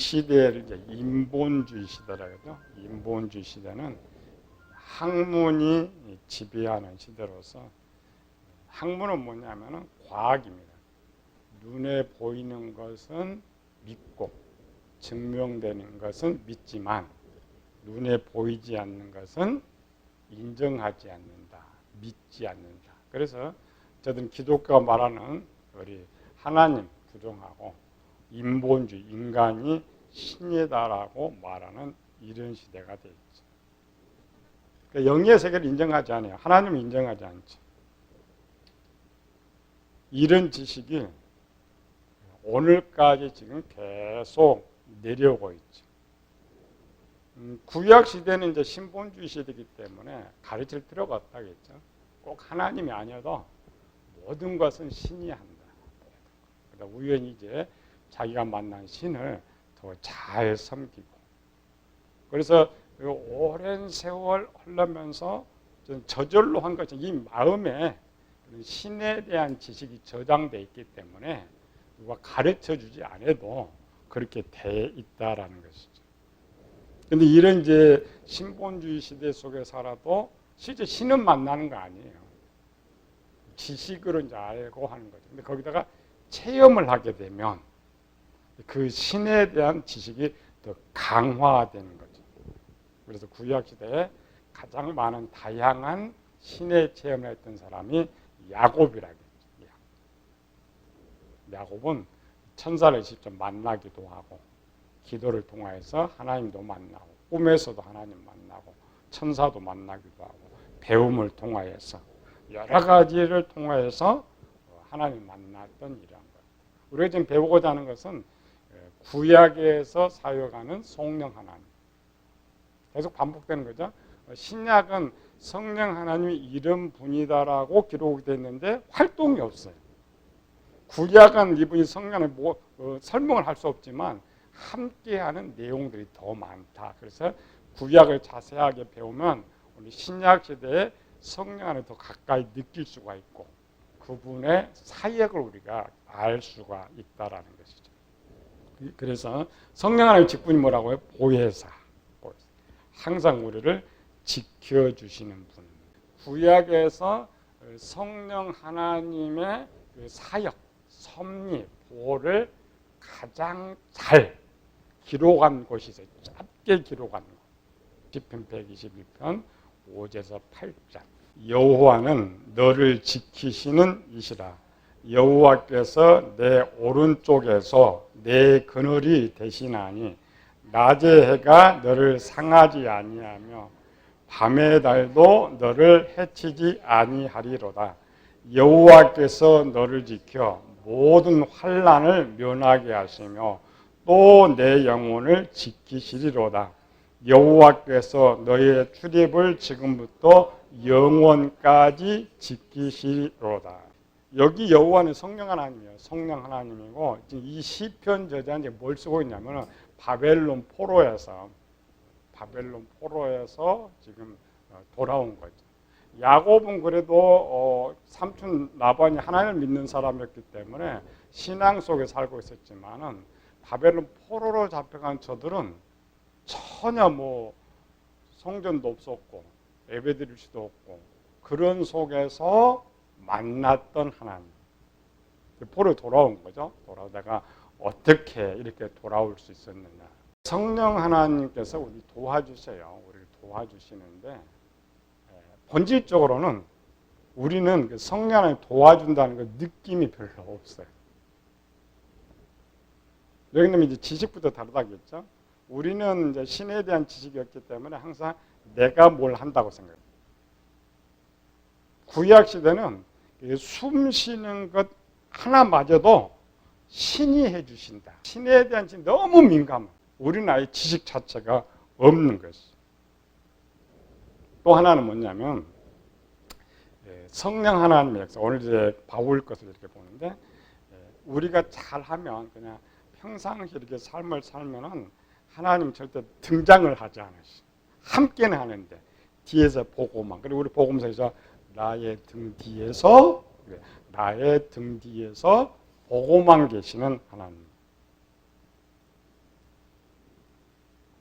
시대를 이제 인본주의 시대라고죠. 인본주의 시대는 학문이 지배하는 시대로서 학문은 뭐냐면은 과학입니다. 눈에 보이는 것은 믿고 증명되는 것은 믿지만 눈에 보이지 않는 것은 인정하지 않는다. 믿지 않는다. 그래서 저는 기독교가 말하는 우리 하나님 부정하고 인본주의 인간이 신이다라고 말하는 이런 시대가 되죠. 그러니까 영의 세계를 인정하지 않아요. 하나님을 인정하지 않죠. 이런 지식이 오늘까지 지금 계속 내려오고 있죠. 음, 구약 시대는 이제 신본주의 시대이기 때문에 가르칠 필요가 없다겠죠. 꼭 하나님이 아니어도 모든 것은 신이 한다. 그러다 우연히 이제 자기가 만난 신을 더 잘 섬기고 그래서 오랜 세월 흘러면서 저절로 한 것이 이 마음에 신에 대한 지식이 저장돼 있기 때문에 누가 가르쳐 주지 않아도 그렇게 돼 있다라는 것이죠. 근데 이런 이제 신본주의 시대 속에 살아도 실제 신은 만나는 거 아니에요. 지식으로 이제 알고 하는 거죠. 근데 거기다가 체험을 하게 되면 그 신에 대한 지식이 더 강화되는 거죠. 그래서 구약 시대에 가장 많은 다양한 신의 체험을 했던 사람이 야곱이라고 했죠. 야곱은 천사를 직접 만나기도 하고 기도를 통하여서 하나님도 만나고 꿈에서도 하나님 만나고 천사도 만나기도 하고 배움을 통하여서 여러 가지를 통하여서 하나님 만났던 일이란 거예요. 우리가 지금 배우고자 하는 것은 구약에서 사용하는 성령 하나님. 계속 반복되는 거죠. 신약은 성령 하나님이 이런 분이다라고 기록이 됐는데 활동이 없어요. 구약은 이분이 성령을 뭐, 어, 설명을 할 수 없지만 함께하는 내용들이 더 많다. 그래서 구약을 자세하게 배우면 우리 신약 시대에 성령 안에 더 가까이 느낄 수가 있고 그분의 사역을 우리가 알 수가 있다라는 것이죠. 그래서 성령 하나님 직분이 뭐라고요? 보혜사. 항상 우리를 지켜주시는 분. 구약에서 성령 하나님의 그 사역, 섭리, 보호를 가장 잘 기록한 곳이 있어요. 짧게 기록한 곳. 시편 121편 5제서 8장. 여호와는 너를 지키시는 이시라. 여호와께서 내 오른쪽에서 내 그늘이 되시나니 낮의 해가 너를 상하지 아니하며 밤의 달도 너를 해치지 아니하리로다. 여호와께서 너를 지켜 모든 환란을 면하게 하시며 또 내 영혼을 지키시리로다. 여호와께서 너의 출입을 지금부터 영원까지 지키시리로다. 여기 여호와는 성령 하나님이에요. 성령 하나님이고 이 시편 저자는 이제 뭘 쓰고 있냐면은 바벨론 포로에서 바벨론 포로에서 지금 어, 돌아온 거죠. 야곱은 그래도 어, 삼촌 라반이 하나님을 믿는 사람이었기 때문에 신앙 속에 살고 있었지만은 바벨론 포로로 잡혀간 저들은 전혀 뭐 성전도 없었고 예배드릴 수도 없고 그런 속에서 만났던 하나님. 포로 돌아온 거죠. 돌아오다가 어떻게 이렇게 돌아올 수 있었느냐. 성령 하나님께서 우리 도와주세요. 우리를 도와주시는데 본질적으로는 우리는 그 성령 하나님 도와준다는 그 느낌이 별로 없어요. 여기는 이제 지식부터 다르다겠죠. 우리는 이제 신에 대한 지식이었기 때문에 항상 내가 뭘 한다고 생각해요. 구약 시대는 숨 쉬는 것 하나마저도 신이 해주신다. 신에 대한 지식 너무 민감. 우리는 아예 지식 자체가 없는 것이. 또 하나는 뭐냐면 예, 성령 하나님의 역사. 오늘 이제 바울 것을 이렇게 보는데 예, 우리가 잘하면 그냥 평상시 이렇게 삶을 살면은 하나님 절대 등장을 하지 않으시. 함께는 하는데 뒤에서 보고만. 그리고 우리 복음서에서 나의 등 뒤에서 나의 등 뒤에서 보고만 계시는 하나님.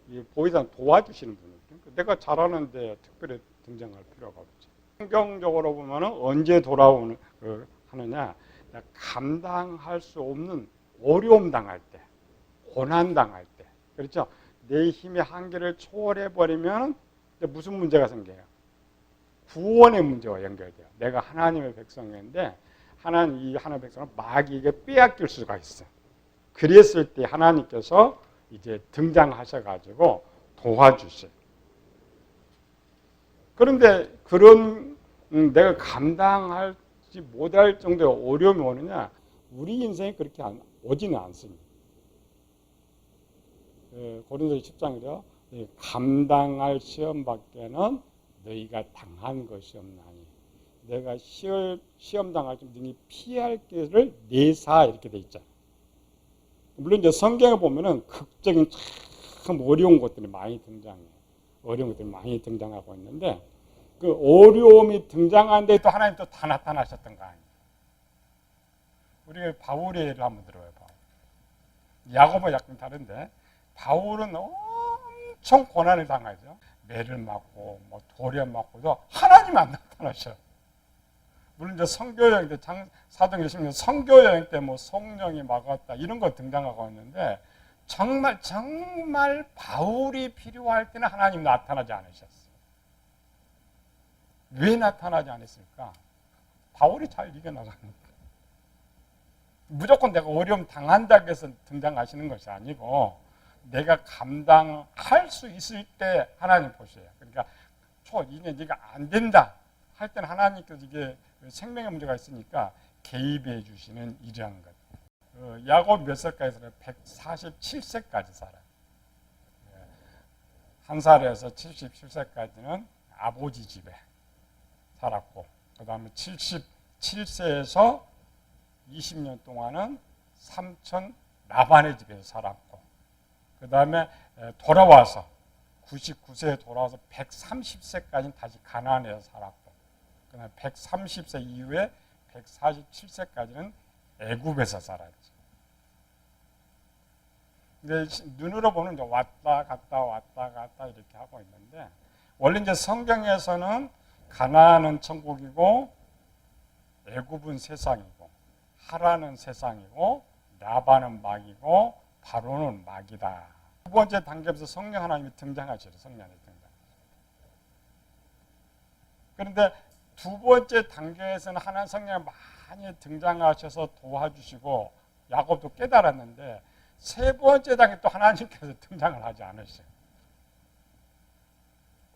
이 보이상 도와주시는 분이에요. 내가 잘하는데 특별히 등장할 필요가 없죠. 성경적으로 보면은 언제 돌아오는 그 하느냐 감당할 수 없는 어려움 당할 때, 고난 당할 때, 그렇죠? 내 힘의 한계를 초월해 버리면 무슨 문제가 생겨요? 구원의 문제와 연결돼요. 내가 하나님의 백성인데 하나님 이 하나님의 백성을 마귀에게 빼앗길 수가 있어. 그랬을 때 하나님께서 이제 등장하셔가지고 도와주세요. 그런데 그런 음, 내가 감당하지 못할 정도의 어려움이 오느냐? 우리 인생이 그렇게 안, 오지는 않습니다. 예, 고린도서 10장이요. 예, 감당할 시험밖에는 너희가 당한 것이 없나니 내가 시험, 시험 당할 때 능히 피할 길을 내사 이렇게 돼 있잖아요. 물론 이제 성경에 보면은 극적인 참 어려운 것들이 많이 등장해요. 어려운 것들이 많이 등장하고 있는데 그 어려움이 등장하는데 또 하나님 또 다 나타나셨던 거 아니에요. 우리 바울의 예를 한번 들어요. 바울. 야고보 약간 다른데 바울은 엄청 고난을 당하죠. 매를 맞고 뭐 돌에 맞고도 하나님 안 나타나셔. 물론 이제 성교 여행 때 사도행 20년 성교 여행 때 뭐 성령이 막았다 이런 거 등장하고 있는데 정말 정말 바울이 필요할 때는 하나님 나타나지 않으셨어요. 왜 나타나지 않았을까? 바울이 잘 이겨나가니까. 무조건 내가 어려움 당한다고 해서 등장하시는 것이 아니고 내가 감당할 수 있을 때 하나님 보셔요. 그러니까 초 이제 네가 안 된다 할 때는 하나님께서 이게 생명의 문제가 있으니까 개입해 주시는 이러한 것. 어, 야곱 몇 살까지 살아요? 147세까지 살아요. 예. 한 살에서 77세까지는 아버지 집에 살았고, 그 다음에 77세에서 20년 동안은 삼촌 라반의 집에서 살았고, 그 다음에 돌아와서 99세에 돌아와서 130세까지는 다시 가나안에서 살았고, 그 다음에 130세 이후에 147세까지는 애굽에서 살았죠. 근데 눈으로 보는 이제 왔다 갔다 왔다 갔다 이렇게 하고 있는데 원래 이제 성경에서는 가나안은 천국이고 애굽은 세상이고 하라는 세상이고 라바는 막이고 바로는 막이다. 두 번째 단계에서 성령 하나님이 등장하시죠. 성령이 등장. 그런데 두 번째 단계에서는 하나님 성령이 많이 등장하셔서 도와주시고 야곱도 깨달았는데 세 번째 단계 또 하나님께서 등장을 하지 않으셔요.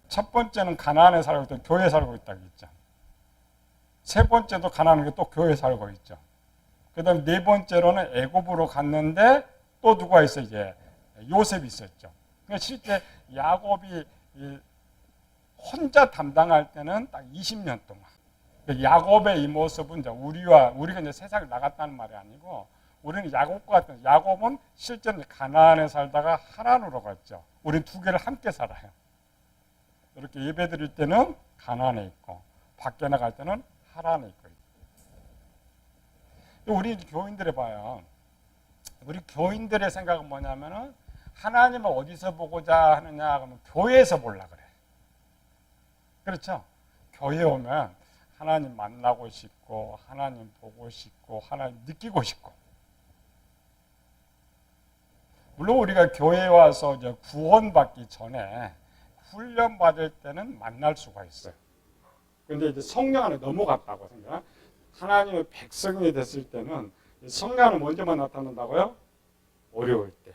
첫 번째는 가나안에 살고 있다 교회 살고 있다고 했죠. 세 번째도 가나안에 또 교회 살고 있죠. 그 다음 네 번째로는 애굽으로 갔는데 또 누가 있어 이제 요셉이 있었죠. 그러니까 실제 야곱이 혼자 담당할 때는 딱 20년 동안. 그러니까 야곱의 이 모습은 이제 우리와 우리가 이제 세상을 나갔다는 말이 아니고 우리는 야곱과 같은 야곱은 실제로 가나안에 살다가 하란으로 갔죠. 우리 두 개를 함께 살아요. 이렇게 예배 드릴 때는 가나안에 있고 밖에 나갈 때는 하란에 있고. 우리 교인들에 봐요. 우리 교인들의 생각은 뭐냐면은 하나님을 어디서 보고자 하느냐 하면 교회에서 보려 그래. 그렇죠? 교회 오면 하나님 만나고 싶고 하나님 보고 싶고 하나님 느끼고 싶고 물론 우리가 교회에 와서 이제 구원받기 전에 훈련 받을 때는 만날 수가 있어요. 근데 이제 성령 안에 넘어갔다고 생각. 하나님의 백성이 됐을 때는 성령은 먼저만 나타난다고요? 어려울 때,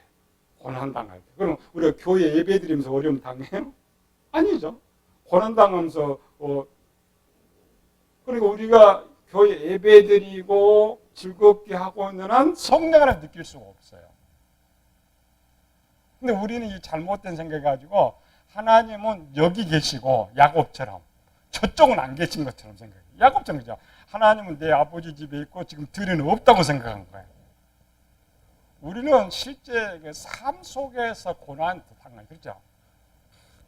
고난 당할 때. 그럼 우리가 교회 예배 드리면서 어려움 당해요? 아니죠. 고난 당하면서 어 그러니까 우리가 교회 예배 드리고 즐겁게 하고 있는 한 성령을 느낄 수가 없어요. 근데 우리는 이 잘못된 생각 가지고 하나님은 여기 계시고 야곱처럼 저쪽은 안 계신 것처럼 생각해요. 야곱처럼 그죠? 하나님은 내 아버지 집에 있고 지금 들에는 없다고 생각한 거예요. 우리는 실제 그삶 속에서 고난 당한 그렇죠?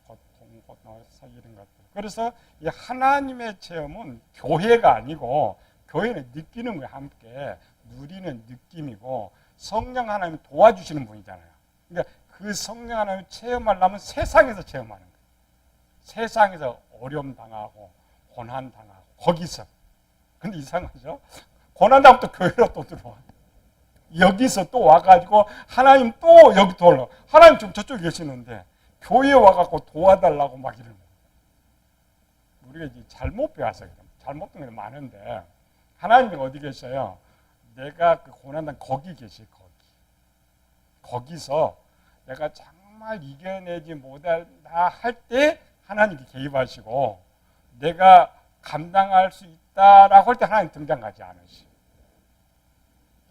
고통, 고통, 이런 것들. 그래서 이 하나님의 체험은 교회가 아니고 교회는 느끼는 거예요. 함께 누리는 느낌이고 성령 하나님 도와주시는 분이잖아요. 그러니까 그 성령 하나님을 체험하려면 세상에서 체험하는 거예요. 세상에서 어려움 당하고 고난 당하고 거기서. 근데 이상하죠? 고난 당하면 또 교회로 또 들어와. 여기서 또 와가지고 하나님 또 여기 또 올라. 하나님 좀 저쪽에 계시는데 교회에 와갖고 도와달라고 막 이러는. 우리가 이제 잘못 배워서 그래요. 잘못 배운 게 많은데 하나님이 어디 계셔요? 내가 그 고난당 거기 계시 거기. 거기서 내가 정말 이겨내지 못한다 할 때 하나님이 개입하시고 내가 감당할 수 있 다라고 할 때 하나님 등장하지 않으시.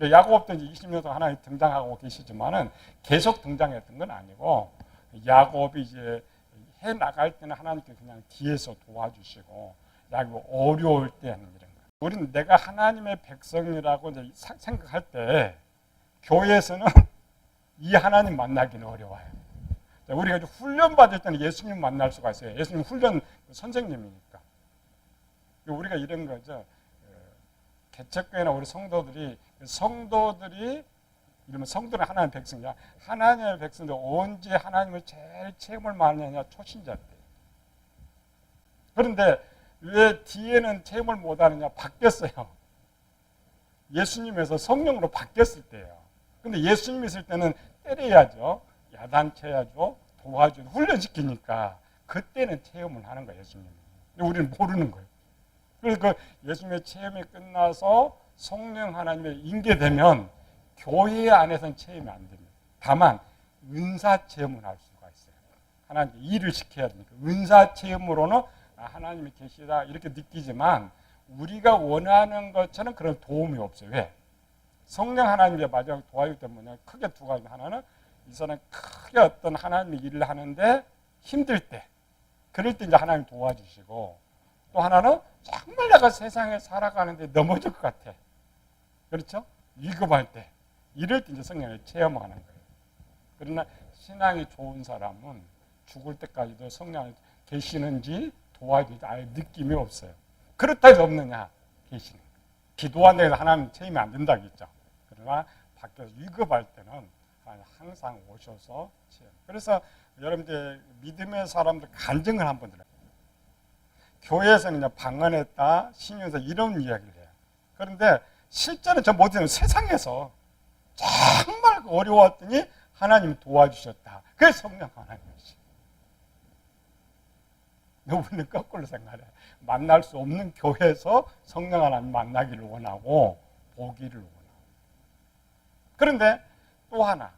야곱도 이제 20년 동안 하나님 등장하고 계시지만은 계속 등장했던 건 아니고 야곱이 이제 해 나갈 때는 하나님께 그냥 뒤에서 도와주시고 야곱 어려울 때는 이런 거. 우리는 내가 하나님의 백성이라고 이제 생각할 때 교회에서는 이 하나님 만나기는 어려워요. 우리가 훈련 받을 때는 예수님 만날 수가 있어요. 예수님 훈련 선생님이니까. 우리가 이런 거죠. 어, 개척교회나 우리 성도들이 성도들이 이러면 성도는 하나님의 백성이야. 하나님의 백성들 언제 하나님을 제일 체험을 많이 하냐 초신자 때. 그런데 왜 뒤에는 체험을 못 하느냐 바뀌었어요. 예수님에서 성령으로 바뀌었을 때예요. 근데 예수님 있을 때는 때려야죠. 야단쳐야죠. 도와줘 훈련시키니까 그때는 체험을 하는 거예요, 예수님이. 근데 우리는 모르는 거예요. 그래서 그 예수님의 체험이 끝나서 성령 하나님의 인계되면 교회 안에서는 체험이 안 됩니다. 다만 은사 체험을 할 수가 있어요. 하나님 일을 시켜야 되니까 은사 체험으로는 아, 하나님이 계시다 이렇게 느끼지만 우리가 원하는 것처럼 그런 도움이 없어요. 왜? 성령 하나님의 마지막 도와주기 때문에 크게 두 가지 하나는 이 사람 크게 어떤 하나님의 일을 하는데 힘들 때 그럴 때 이제 하나님 도와주시고 또 하나는 정말 내가 세상에 살아가는데 넘어질 것 같아. 그렇죠? 위급할 때 이럴 때 이제 성령을 체험하는 거예요. 그러나 신앙이 좋은 사람은 죽을 때까지도 성령이 계시는지 도와주지 아예 느낌이 없어요. 그렇다 해서 없느냐? 계시는 거예요. 기도한다고 해서 하나님 체험이 안 된다겠죠. 그러나 밖에서 위급할 때는 항상 오셔서 체험. 그래서 여러분들 믿음의 사람들 간증을 한번 들어요. 교회에서는 그냥 방언했다, 신유에서 이런 이야기를 해요. 그런데 실제는 저 못하는 세상에서 정말 어려웠더니 하나님 도와주셨다. 그게 성령 하나님이지. 우리는 거꾸로 생각해. 만날 수 없는 교회에서 성령 하나님 만나기를 원하고 보기를 원하고. 그런데 또 하나.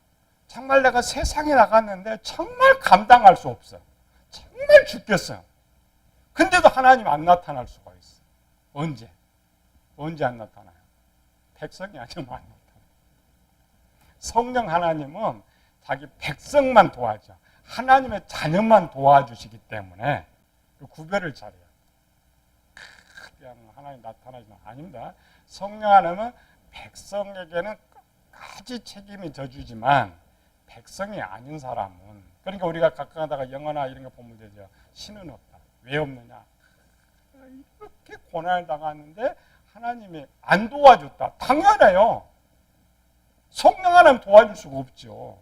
정말 내가 세상에 나갔는데 정말 감당할 수 없어. 정말 죽겠어요. 근데도 하나님 안 나타날 수가 있어. 언제? 언제 안 나타나요? 백성이 아니면 안 나타나요. 성령 하나님은 자기 백성만 도와줘. 하나님의 자녀만 도와주시기 때문에 그 구별을 잘해요. 하나님 나타나지만 아닙니다. 성령 하나님은 백성에게는 끝까지 책임이 져주지만 백성이 아닌 사람은 그러니까 우리가 가끔 하다가 영화나 이런 거 보면 되죠. 신은 없다. 왜 없느냐? 이렇게 고난을 당하는데 하나님이 안 도와줬다. 당연해요. 성령 하나님 도와줄 수가 없죠.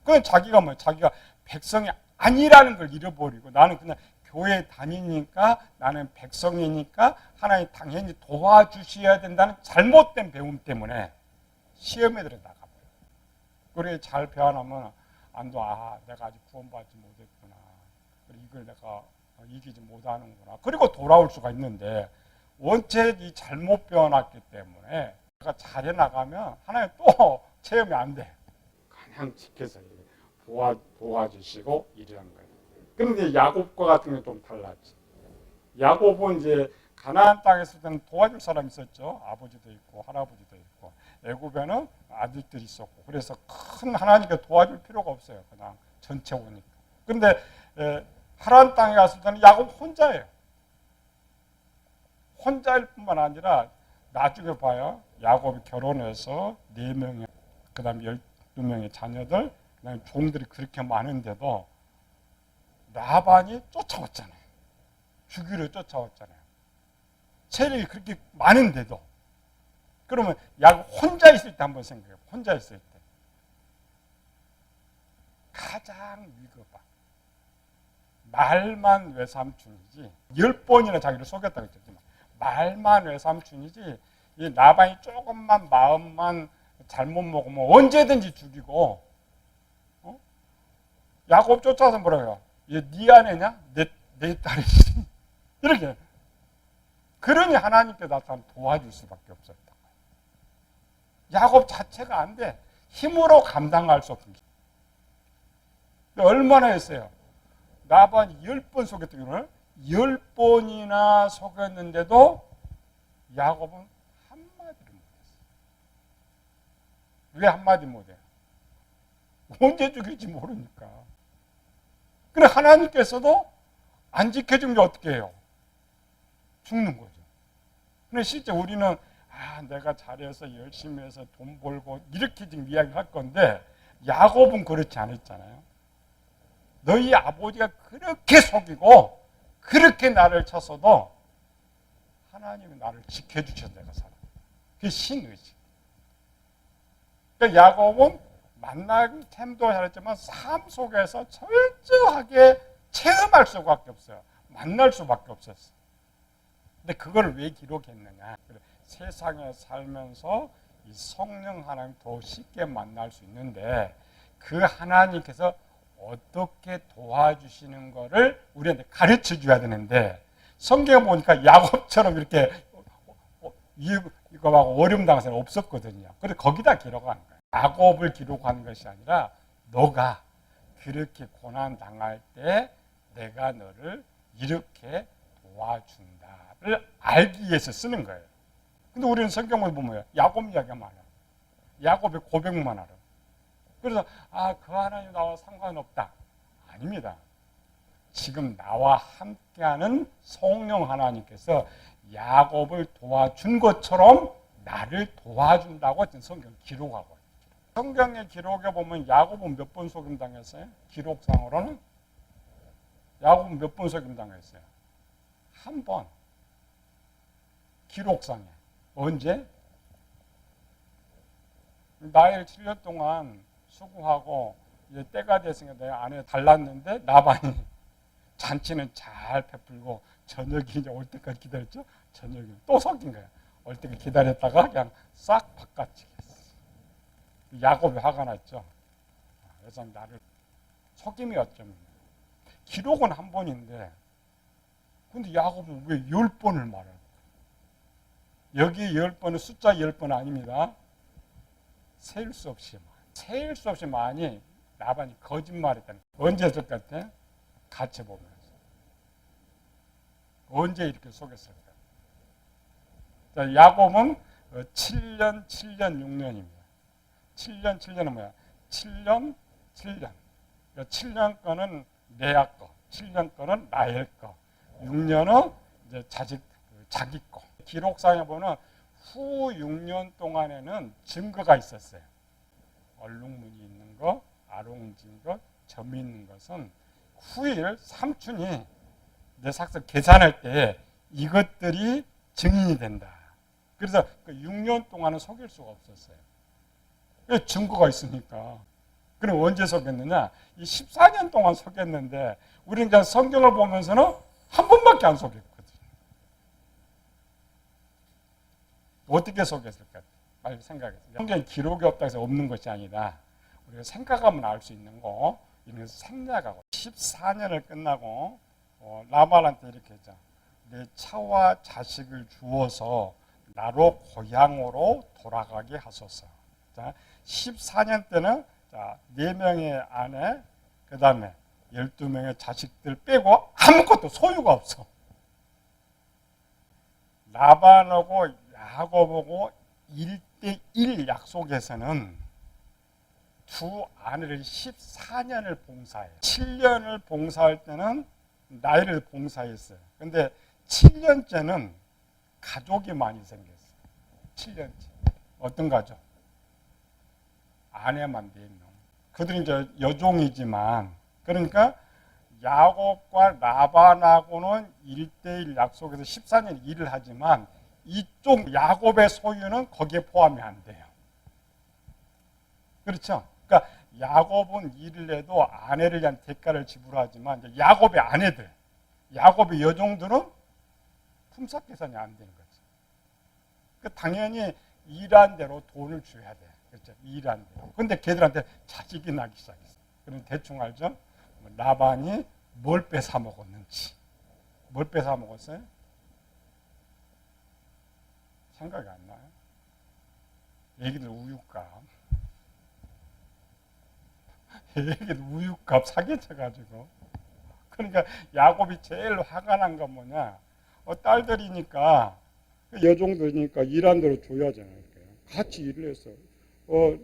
그건 자기가 뭐 자기가 백성이 아니라는 걸 잃어버리고 나는 그냥 교회 다니니까 나는 백성이니까 하나님 당연히 도와주셔야 된다는 잘못된 배움 때문에 시험에 들어 나가 버려. 그래 잘 배워나면 안도 아 내가 아직 구원받지 못했구나. 이걸 내가 이기지 못하는구나. 그리고 돌아올 수가 있는데 원체 이 잘못 배워놨기 때문에 내가 잘해 나가면 하나님 또 체험이 안 돼. 그냥 지켜서 도와 도와주시고 이러는 거예요. 그런데 야곱과 같은 게 좀 달랐지. 야곱은 이제 가나안 땅에 있을 때는 도와줄 사람 있었죠. 아버지도 있고 할아버지도 있고 애굽에는 아들들이 있었고 그래서 큰 하나님께 도와줄 필요가 없어요. 그냥 전체 오니까. 근데 하란 땅에 갔을 때는 야곱 혼자예요. 혼자일 뿐만 아니라 나중에 봐요. 야곱이 결혼해서 네 명의 그다음에 열두 명의 자녀들, 그다음에 종들이 그렇게 많은데도 라반이 쫓아왔잖아요. 죽이려 쫓아왔잖아요. 세력이 그렇게 많은데도 그러면 야곱 혼자 있을 때 한번 생각해요. 혼자 있을 때. 가장 위급한 말만 외삼촌이지 열 번이나 자기를 속였다고 했지만 말만 외삼촌이지 이 나반이 조금만 마음만 잘못 먹으면 언제든지 죽이고 어? 야곱 쫓아서 뭐라고요? 얘네 아내냐? 내, 내 딸이지 이렇게 그러니 하나님께 나타나 도와줄 수밖에 없었다. 야곱 자체가 안 돼. 힘으로 감당할 수 없는 얼마나 했어요? 나반이 열번 거를 열 번이나 속였는데도 야곱은 한마디를 못했어요. 왜 한마디 못해요? 언제 죽일지 모르니까. 그래 하나님께서도 안 지켜주면 어떻게 해요? 죽는 거죠. 근데 실제 우리는 아, 내가 잘해서 열심히 해서 돈 벌고 이렇게 지금 이야기할 건데 야곱은 그렇지 않았잖아요. 너희 아버지가 그렇게 속이고 그렇게 나를 쳤어도 하나님이 나를 지켜주셔서 내가 살아. 그게 신의지. 그러니까 야곱은 만날 템도 잘했지만 삶 속에서 철저하게 체험할 수밖에 없어요. 만날 수밖에 없었어. 근데 그걸 왜 기록했느냐? 세상에 살면서 이 성령 하나님 더 쉽게 만날 수 있는데 그 하나님께서 어떻게 도와주시는 거를 우리한테 가르쳐 줘야 되는데 성경 보니까 야곱처럼 이렇게 이거 막 어려움 당한 사람 없었거든요. 그래서 거기다 기록한 거예요. 야곱을 기록한 것이 아니라 너가 그렇게 고난 당할 때 내가 너를 이렇게 도와준다를 알기 위해서 쓰는 거예요. 근데 우리는 성경을 보면 야곱 이야기가 많아요. 야곱의 고백만 알아. 그래서 아 그 하나님 나와 상관없다. 아닙니다. 지금 나와 함께하는 성령 하나님께서 야곱을 도와준 것처럼 나를 도와준다고 성경 기록하고. 성경의 기록에 보면 야곱은 몇 번 속임 당했어요? 기록상으로는 야곱은 몇 번 속임 당했어요? 한 번. 기록상에. 언제? 나이를 7년 동안 수고하고 이제 때가 됐으니까 내 아내 달랐는데 나반이 잔치는 잘 베풀고 저녁이 이제 올 때까지 기다렸죠. 저녁이 또 섞인 거야. 올 때까지 기다렸다가 그냥 싹 바깥치겠어. 야곱이 화가 났죠. 그래서 나를 속임이 어쩌면 기록은 한 번인데 근데 야곱은 왜 열 번을 말해? 여기 열 번은 숫자 열 번 아닙니다. 세일 수 없이 세일 수 없이 많이 나반이 거짓말했다는 언제 적 같아? 같이 보면서 언제 이렇게 속였을까? 자, 야곱은 7년, 7년, 6년입니다. 7년, 7년은 뭐야? 7년, 7년. 7년 거는 내야 거, 7년 거는 나의 거, 6년은 이제 자식, 자기 거. 기록상에 보면 후 6년 동안에는 증거가 있었어요. 얼룩무늬 있는 거, 아롱진 것, 점 있는 것은 후일 삼촌이 내 삭서 계산할 때 이것들이 증인이 된다. 그래서 그 6년 동안은 속일 수가 없었어요. 왜 증거가 있으니까. 그럼 언제 속였느냐? 이 14년 동안 속였는데 우리는 그냥 성경을 보면서는 한 번밖에 안 속였거든요. 어떻게 속였을까? 빨리 생각해. 성경 기록이 없다 해서 없는 것이 아니다. 우리가 생각하면 알 수 있는 거. 이런 생략하고 14년을 끝나고 어, 라발한테 이렇게 했죠. 내 차와 자식을 주어서 나로 고향으로 돌아가게 하소서. 자, 14년 때는 자, 4명의 아내, 그 다음에 12명의 자식들 빼고 아무것도 소유가 없어. 라반하고 야곱하고 1 대1 약속에서는 두 아내를 14년을 봉사해요. 7년을 봉사할 때는 나이를 봉사했어요. 근데 7년째는 가족이 많이 생겼어요. 7년째. 어떤 가족? 아내만 4명. 그들은 이제 여종이지만, 그러니까 야곱과 라반하고는 1대1 약속에서 14년 일을 하지만, 이쪽 야곱의 소유는 거기에 포함이 안 돼요. 그렇죠? 그러니까 야곱은 일을 해도 아내를 위한 대가를 지불하지만 야곱의 아내들, 야곱의 여종들은 품삯 계산이 안 되는 거죠. 그 당연히 일한 대로 돈을 줘야 돼. 그렇죠? 일한 대로. 근데 걔들한테 자식이 나기 시작했어. 그럼 대충 알죠? 뭐 라반이 뭘 뺏어 먹었는지. 뭘 뺏어 먹었어요? 생각이 안 나요. 애기들 우유값. 애기들 우유값 사기쳐가지고. 그러니까 야곱이 제일 화가 난 건 뭐냐? 어, 딸들이니까 여종들이니까 일한 대로 줘야잖아요. 같이 일을 했어. 어,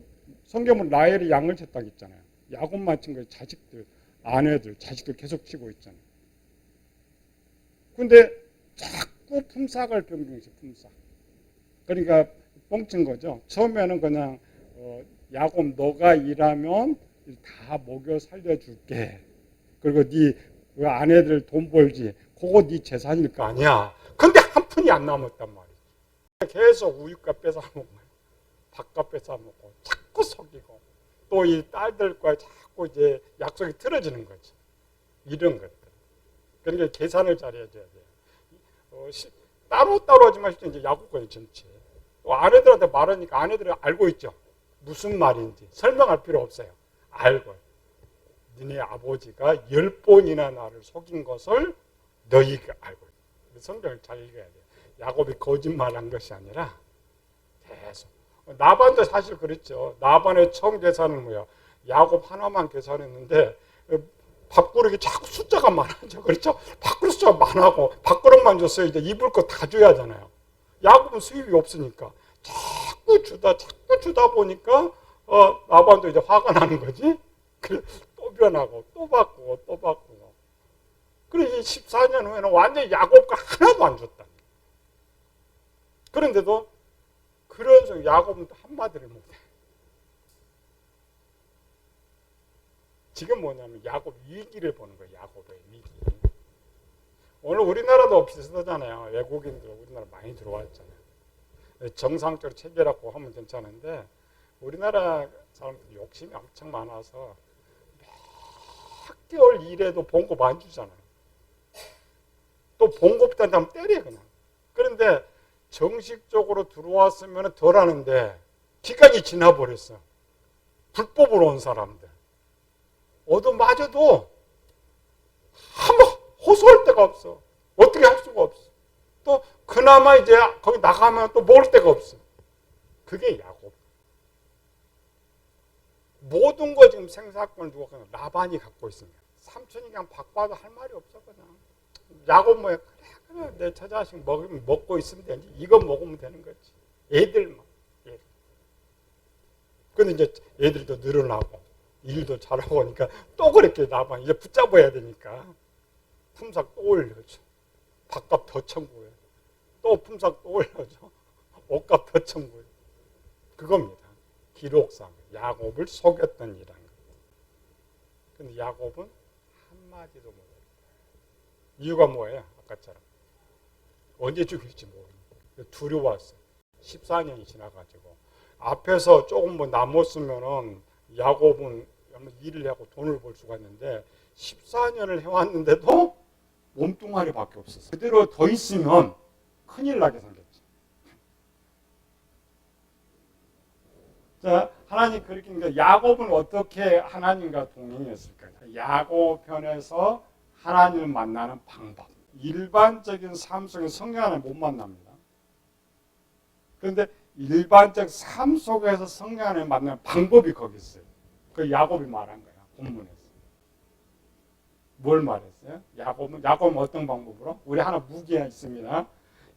성경은 라헬이 양을 쳤다고 했잖아요. 야곱만 친 거예요. 자식들, 아내들, 자식들 계속 치고 있잖아요. 근데 자꾸 품삯을 변경해서 품삯. 그러니까 뻥친 거죠. 처음에는 그냥 어, 야곱 너가 일하면 다 먹여 살려줄게. 그리고 네 그 아내들 돈 벌지. 그거 네 재산일 거 아니야. 근데 한 푼이 안 남았단 말이야. 계속 우유값 뺏어 먹고 밥값 뺏어 먹고 자꾸 속이고 또 이 딸들과 자꾸 이제 약속이 틀어지는 거지. 이런 것들. 그러니까 계산을 잘 해줘야 돼요. 어, 시- 따로 따로 하지만 실제 이제 야구권이 전체. 또 아내들한테 말하니까 아내들은 알고 있죠. 무슨 말인지 설명할 필요 없어요. 알고. 니네 아버지가 열 번이나 나를 속인 것을 너희가 알고. 성경을 잘 읽어야 돼요. 야곱이 거짓말한 것이 아니라 계속. 나반도 사실 그랬죠. 나반의 총 계산은 뭐야? 야곱 하나만 계산했는데 어, 밥그릇이 자꾸 숫자가 많아져. 그렇죠? 밥그릇 숫자가 많아고 밥그릇만 줬어요. 이제 입을 거 다 줘야 하잖아요. 야곱은 수입이 없으니까 자꾸 주다 자꾸 주다 보니까 어, 나반도 이제 화가 나는 거지. 그래 또 변하고 또 바꾸고 또 바꾸고. 그래 이 14년 후에는 완전히 야곱과 하나도 안 줬다. 그런데도 그런 속 야곱은 또 한마디를 못해. 지금 뭐냐면 야곱 위기를 보는 거예요. 야곱의 위기. 오늘 우리나라도 비슷하잖아요. 외국인들 우리나라 많이 들어왔잖아요. 정상적으로 체결하고 하면 괜찮은데 우리나라 사람들 욕심이 엄청 많아서 몇 개월 일해도 봉급 안 주잖아요. 또 봉급 단다면 때려 그냥. 그런데 정식적으로 들어왔으면 덜 하는데 기간이 지나버렸어. 불법으로 온 사람들. 얻어맞아도 아무 호소할 데가 없어. 어떻게 할 수가 없어. 또 그나마 이제 거기 나가면 또 먹을 데가 없어. 그게 야곱. 모든 거 지금 생사권을 누가 그냥 라반이 갖고 있습니다. 삼촌이 그냥 바꿔도 할 말이 그냥. 야곱 뭐야 그래 그래 내 처자식 먹으면 먹고 있으면 되지 이거 먹으면 되는 거지. 애들만. 애들. 근데 이제 애들도 늘어나고 일도 잘하고 하니까 또 그렇게 라반 이제 붙잡아야 되니까 품삯 또 올려줘. 밥값 더 청구해. 또 품삯 또 올려줘. 옷값 더 청구해. 그겁니다. 기록상 야곱을 속였던 일한 거. 근데 야곱은 한마디도 못해요. 이유가 뭐예요? 아까처럼. 언제 죽일지 모르니까. 두려웠어요. 14년이 지나가지고. 앞에서 조금 뭐 남았으면은 야곱은 일을 하고 돈을 벌 수가 있는데 14년을 해왔는데도 몸뚱아리밖에 없었어. 그대로 더 있으면 큰일 나게 생겼지. 자, 하나님 그렇게 그러니까 야곱은 어떻게 하나님과 동행했을까요? 야곱 편에서 하나님을 만나는 방법. 일반적인 삶 속에 성령 안에 못 만납니다. 그런데 일반적 삶 속에서 성령 안에 만나는 방법이 거기 있어요. 그 야곱이 말한 거야 본문에서. 뭘 말했어요? 야곱은 야곱은 어떤 방법으로? 우리 하나 무기가 있습니다.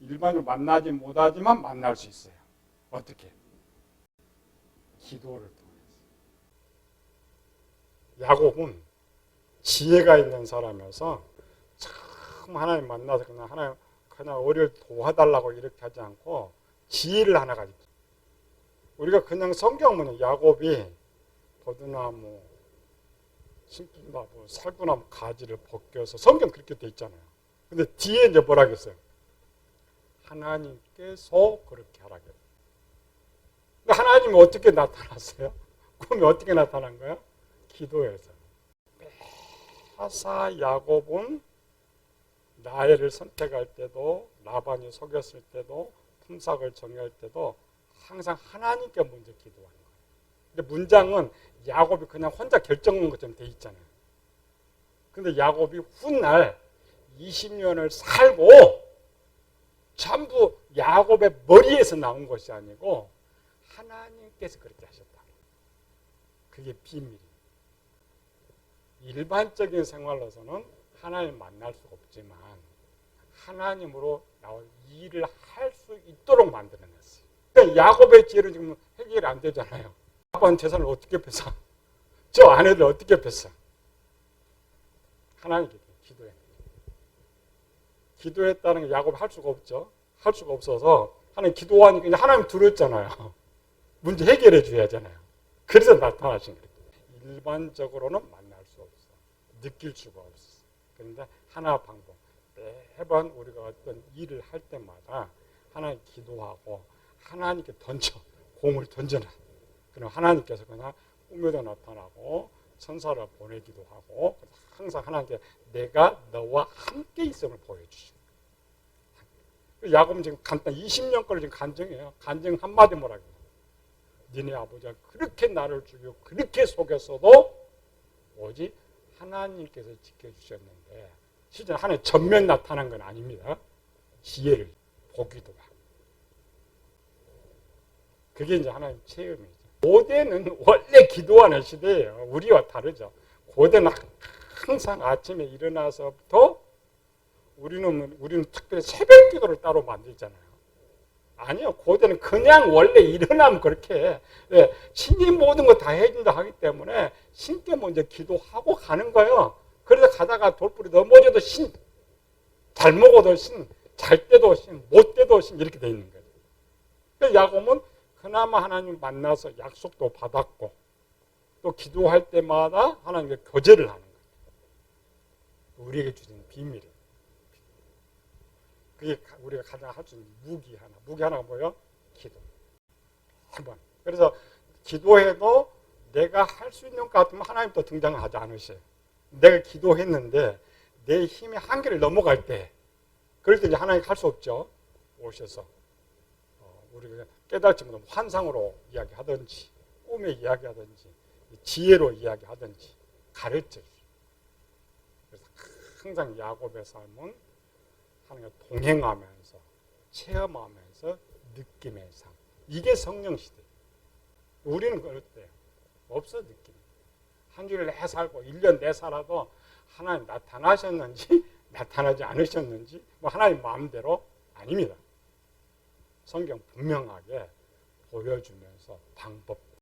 일반적으로 만나지 못하지만 만날 수 있어요. 어떻게? 기도를 통해서. 야곱은 지혜가 있는 사람이어서 참 하나님 만나서 그냥 하나님 그냥 우리를 도와달라고 이렇게 하지 않고 지혜를 하나 가지고 우리가 그냥 성경 보면 야곱이 버드나무 신분나무 살구나무 가지를 벗겨서 성경 그렇게 돼 있잖아요. 근데 뒤에 이제 뭐라 그랬어요? 하나님께서 그렇게 하라 그랬어요. 근데 하나님이 어떻게 나타났어요? 꿈이 어떻게 나타난 거야? 기도에서. 하사 야곱은 나엘을 선택할 때도 라반이 속였을 때도 품삯을 정할 때도 항상 하나님께 먼저 기도하는 거예요. 근데 문장은 야곱이 그냥 혼자 결정한 것처럼 돼 있잖아요. 근데 야곱이 훗날 20년을 살고 전부 야곱의 머리에서 나온 것이 아니고 하나님께서 그렇게 하셨다. 그게 비밀이에요. 일반적인 생활로서는 하나님 만날 수가 없지만 하나님으로 나올 일을 할 수 있도록 만들어냈어요. 그러니까 야곱의 지혜는 지금 해결이 안 되잖아요. 아빠는 재산을 어떻게 뺐어? 저 아내들 어떻게 뺐어? 하나님께 기도해. 기도했다는 게 야곱이 할 수가 없죠. 할 수가 없어서 하나님 기도하니까 이제 하나님 들었잖아요. 문제 해결해 줘야 하잖아요. 그래서 나타나신 거예요. 일반적으로는 만날 수 없어. 느낄 수가 없어. 그런데 하나 방법. 매번 우리가 어떤 일을 할 때마다 하나님 기도하고 하나님께 던져 공을 던져라. 그럼 하나님께서 그냥 꿈에도 나타나고 천사를 보내기도 하고 항상 하나님께 내가 너와 함께 있음을 보여주시고 야곱은 지금 간단 20년 거를 지금 간증해요. 간증 한마디 뭐라고 해요. 니네 아버지가 그렇게 나를 죽이고 그렇게 속였어도 오직 하나님께서 지켜주셨는데 실제 하나님 전면 나타난 건 아닙니다. 지혜를 보기도 하고 그게 이제 하나님 체험이죠. 고대는 원래 기도하는 시대예요. 우리와 다르죠. 고대는 항상 아침에 일어나서부터 우리는 우리는 특별히 새벽 기도를 따로 만들잖아요. 아니요. 고대는 그냥 원래 일어나면 그렇게 해. 예, 신이 모든 거 다 해준다 하기 때문에 신께 먼저 기도하고 가는 거예요. 그래서 가다가 돌불이 넘어져도 신, 잘 먹어도 신, 잘 때도 신, 못 때도 신 이렇게 돼 있는 거예요. 그래서 야곱은 그나마 하나님 만나서 약속도 받았고 또 기도할 때마다 하나님께 교제를 하는 거예요. 우리에게 주신 비밀이에요. 그게 우리가 가장 할 수 있는 무기 하나. 무기 하나가 뭐예요? 기도. 한번. 그래서 기도해도 내가 할 수 있는 것 같으면 하나님 또 등장하지 않으셔요. 내가 기도했는데 내 힘의 한계를 넘어갈 때 그럴 때 이제 하나님 할 수 없죠. 오셔서 어, 우리가 깨달지 못하면 환상으로 이야기하든지 꿈에 이야기하든지 지혜로 이야기하든지 가르쳐. 그래서 항상 야곱의 삶은 하나님과 동행하면서 체험하면서 느낌의 삶. 이게 성령 시대. 우리는 그렇대요. 없어 느낌. 한 주일 내 살고 1년 내 살아도 하나님 나타나셨는지 나타나지 않으셨는지 뭐 하나님 마음대로 아닙니다. 성경 분명하게 보여주면서 방법